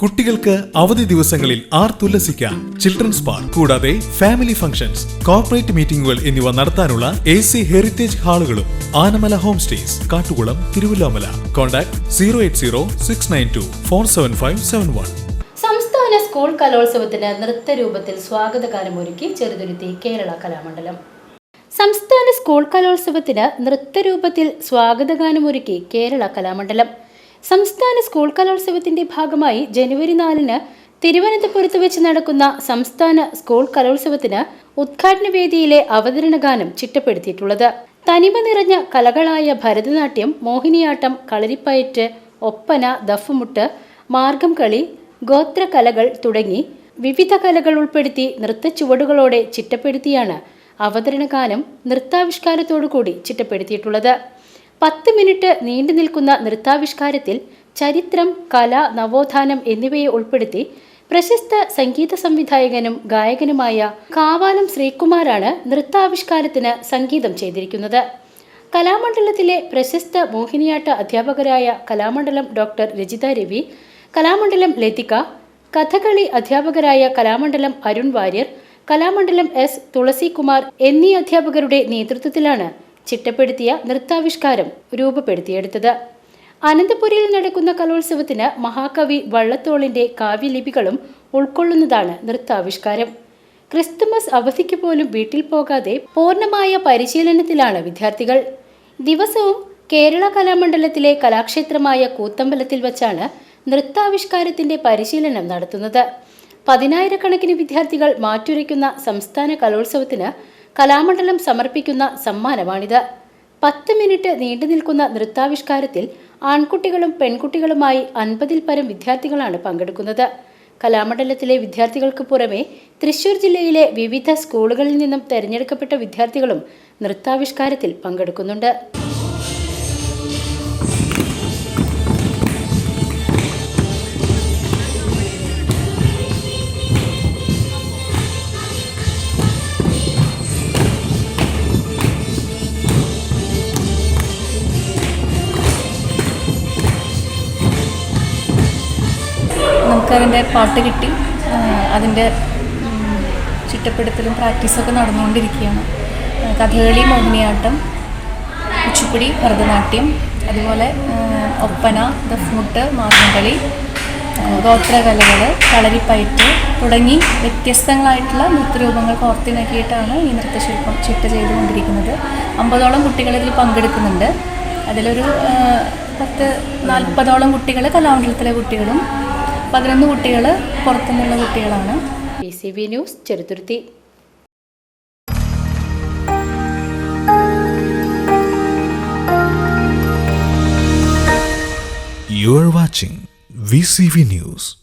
കുട്ടികൾക്ക് അവധി ദിവസങ്ങളിൽ ആർ തുല്ലസിക്കാം. ചിൽഡ്രൻസ് പാർക്ക് കൂടാതെ ഫാമിലി ഫംഗ്ഷൻസ് കോർപ്പറേറ്റ് മീറ്റിംഗുകൾ എന്നിവ നടത്താനുള്ള A C heritage ഹാളുകളും Anamala home stays Kattukulam Thiruvallomala. Contact zero eight zero six nine two four seven five seven one സംസ്ഥാന സ്കൂൾ കലോത്സവത്തിന് നൃത്തരൂപത്തിൽ സ്വാഗതഗാനമൊരുക്കി ചെറുതുരുത്തി കേരള കലാമണ്ഡലം. സംസ്ഥാന സ്കൂൾ കലോത്സവത്തിന് നൃത്തരൂപത്തിൽ സ്വാഗതഗാനമൊരുക്കി കേരള കലാമണ്ഡലം. സംസ്ഥാന സ്കൂൾ കലോത്സവത്തിന്റെ ഭാഗമായി ജനുവരി നാലിന് തിരുവനന്തപുരത്ത് വെച്ച് നടക്കുന്ന സംസ്ഥാന സ്കൂൾ കലോത്സവത്തിന് ഉദ്ഘാടന വേദിയിലെ അവതരണ ഗാനം ചിട്ടപ്പെടുത്തിയിട്ടുള്ളത്. തനിമ നിറഞ്ഞ കലകളായ ഭരതനാട്യം മോഹിനിയാട്ടം കളരിപ്പയറ്റ് ഒപ്പന ദഫുമുട്ട് മാർഗം കളി ഗോത്രകലകൾ തുടങ്ങി വിവിധ കലകൾ ഉൾപ്പെടുത്തി നൃത്തച്ചുവടുകളോടെ ചിട്ടപ്പെടുത്തിയാണ് അവതരണ ഗാനം നൃത്താവിഷ്കാരത്തോടുകൂടി ചിട്ടപ്പെടുത്തിയിട്ടുള്ളത്. പത്ത് മിനിറ്റ് നീണ്ടു നിൽക്കുന്ന നൃത്താവിഷ്കാരത്തിൽ ചരിത്രം കല നവോത്ഥാനം എന്നിവയെ ഉൾപ്പെടുത്തി പ്രശസ്ത സംഗീത സംവിധായകനും ഗായകനുമായ കാവാലം ശ്രീകുമാറാണ് നൃത്താവിഷ്കാരത്തിന് സംഗീതം ചെയ്തിരിക്കുന്നത്. കലാമണ്ഡലത്തിലെ പ്രശസ്ത മോഹിനിയാട്ട അധ്യാപകരായ കലാമണ്ഡലം ഡോക്ടർ രജിത രവി കലാമണ്ഡലം ലതിക കഥകളി അധ്യാപകരായ കലാമണ്ഡലം അരുൺ വാര്യർ കലാമണ്ഡലം എസ് തുളസികുമാർ എന്നീ അധ്യാപകരുടെ നേതൃത്വത്തിലാണ് ചിട്ടപ്പെടുത്തിയ നൃത്താവിഷ്കാരം രൂപപ്പെടുത്തിയെടുത്തത്. അനന്തപുരിയിൽ നടക്കുന്ന കലോത്സവത്തിന് മഹാകവി വള്ളത്തോളിന്റെ കാവ്യലിപികളും ഉൾക്കൊള്ളുന്നതാണ് നൃത്താവിഷ്കാരം. ക്രിസ്തുമസ് അവധിക്ക് പോലും വീട്ടിൽ പോകാതെ പൂർണമായ പരിശീലനത്തിലാണ് വിദ്യാർത്ഥികൾ. ദിവസവും കേരള കലാമണ്ഡലത്തിലെ കലാക്ഷേത്രമായ കൂത്തമ്പലത്തിൽ വച്ചാണ് നൃത്താവിഷ്കാരത്തിന്റെ പരിശീലനം നടത്തുന്നത്. പതിനായിരക്കണക്കിന് വിദ്യാർത്ഥികൾ മാറ്റുരയ്ക്കുന്ന സംസ്ഥാന കലോത്സവത്തിന് കലാമണ്ഡലം സമർപ്പിക്കുന്ന സമ്മാനമാണിത്. പത്ത് മിനിറ്റ് നീണ്ടു നിൽക്കുന്ന നൃത്താവിഷ്കാരത്തിൽ ആൺകുട്ടികളും പെൺകുട്ടികളുമായി അൻപതിൽ പരം വിദ്യാർത്ഥികളാണ് പങ്കെടുക്കുന്നത്. കലാമണ്ഡലത്തിലെ വിദ്യാർത്ഥികൾക്ക് പുറമെ തൃശൂർ ജില്ലയിലെ വിവിധ സ്കൂളുകളിൽ നിന്നും തെരഞ്ഞെടുക്കപ്പെട്ട വിദ്യാർത്ഥികളും നൃത്താവിഷ്കാരത്തിൽ പങ്കെടുക്കുന്നുണ്ട്. നമുക്കതിന്റെ പാട്ട് കിട്ടി. അതിന്റെ ചിട്ടപ്പെടുത്തലും പ്രാക്ടീസൊക്കെ നടന്നുകൊണ്ടിരിക്കുകയാണ്. കഥകളി മോഹിനിയാട്ടം കുച്ചിപ്പുടി ഭരതനാട്യം അതുപോലെ ഒപ്പന ദഫ്മുട്ട് മാർഗംകളി ഗോത്രകലകൾ കളരിപ്പയറ്റ് തുടങ്ങി വ്യത്യസ്തങ്ങളായിട്ടുള്ള നൃത്തരൂപങ്ങൾ കോർത്തിണക്കിയിട്ടാണ് ഈ നൃത്തശില്പം ചിട്ട ചെയ്തുകൊണ്ടിരിക്കുന്നത്. അമ്പതോളം കുട്ടികൾ ഇതിൽ പങ്കെടുക്കുന്നുണ്ട്. അതിലൊരു പത്ത് നാൽപ്പതോളം കുട്ടികൾ കലാമണ്ഡലത്തിലെ കുട്ടികളും പതിനൊന്ന് കുട്ടികൾ പുറത്തുനിന്നുള്ള കുട്ടികളാണ് P C B news Cheruthuruthy You are watching VCV News.